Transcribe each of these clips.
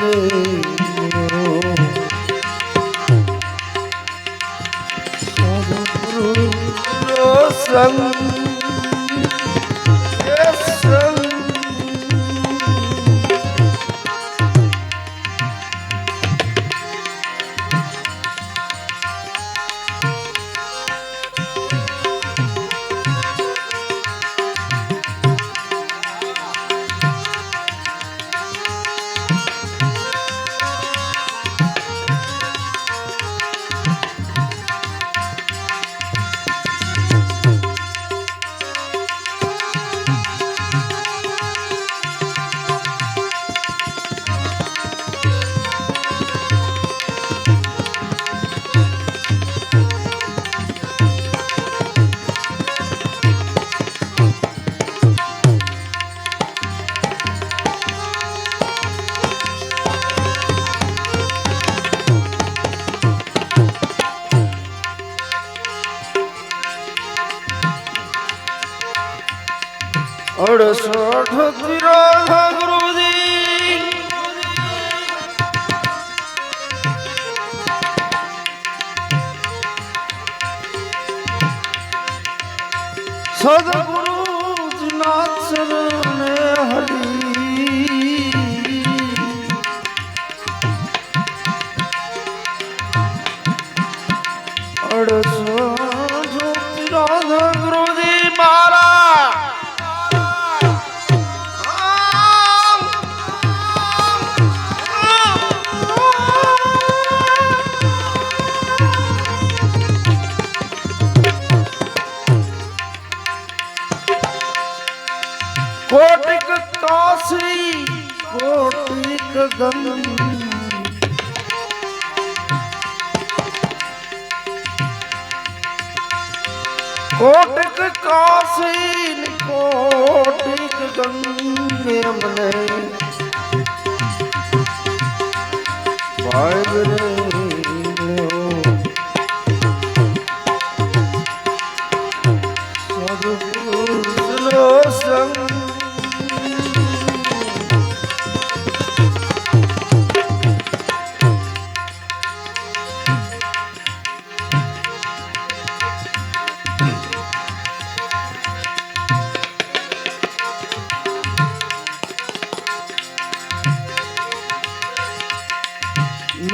রে અડસઠ વિરોધ ગુરુજી સદગુરુ નાથ શરણે હરી. અડસઠ ਕੋਟਿਕ ਕਾਸੀਨ ਕੋਟਿਕ ਗੰਗੇ ਅਮਲੇ। ਵਾਹਿਗੁਰੂ।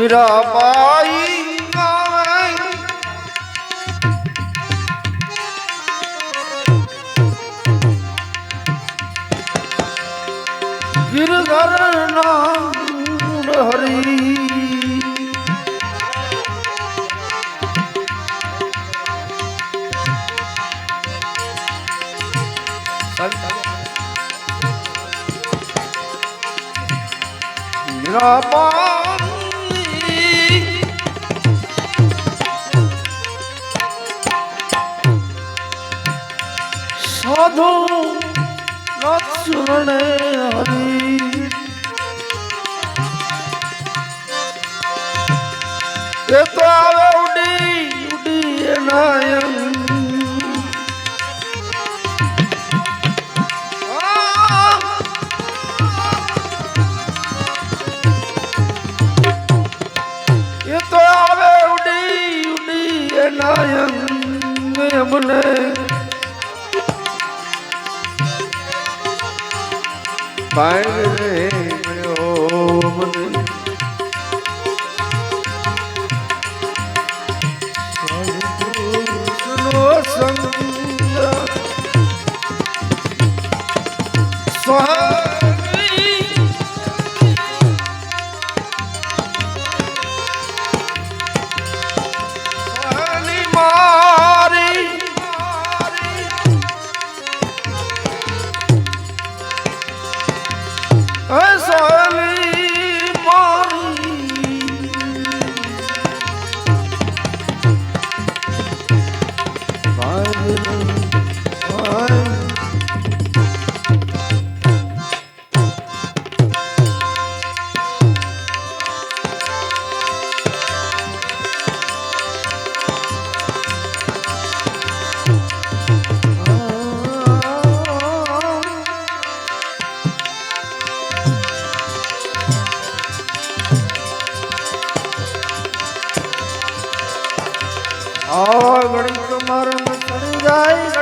મીરાબાઈ ગિરધર નામ હરી સાધુ લક્ષ્મણ હરી. એ તો આવે ઉડી ઉડી એનાયન એ તો આવે ઉડી ઉડી એમને રે મળ્યો મને જાય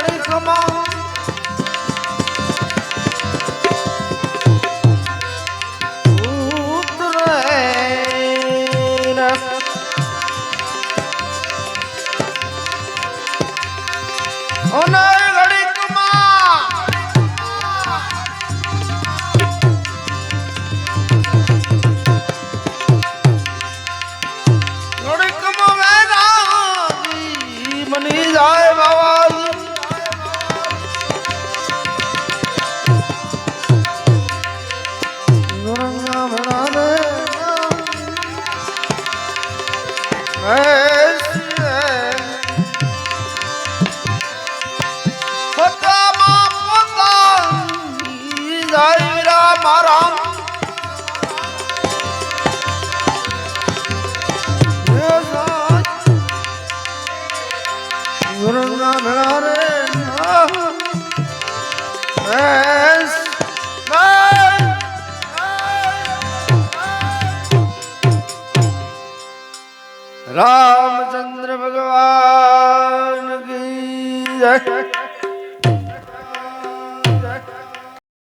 વેરાજી મની જાય બાવાજી 哎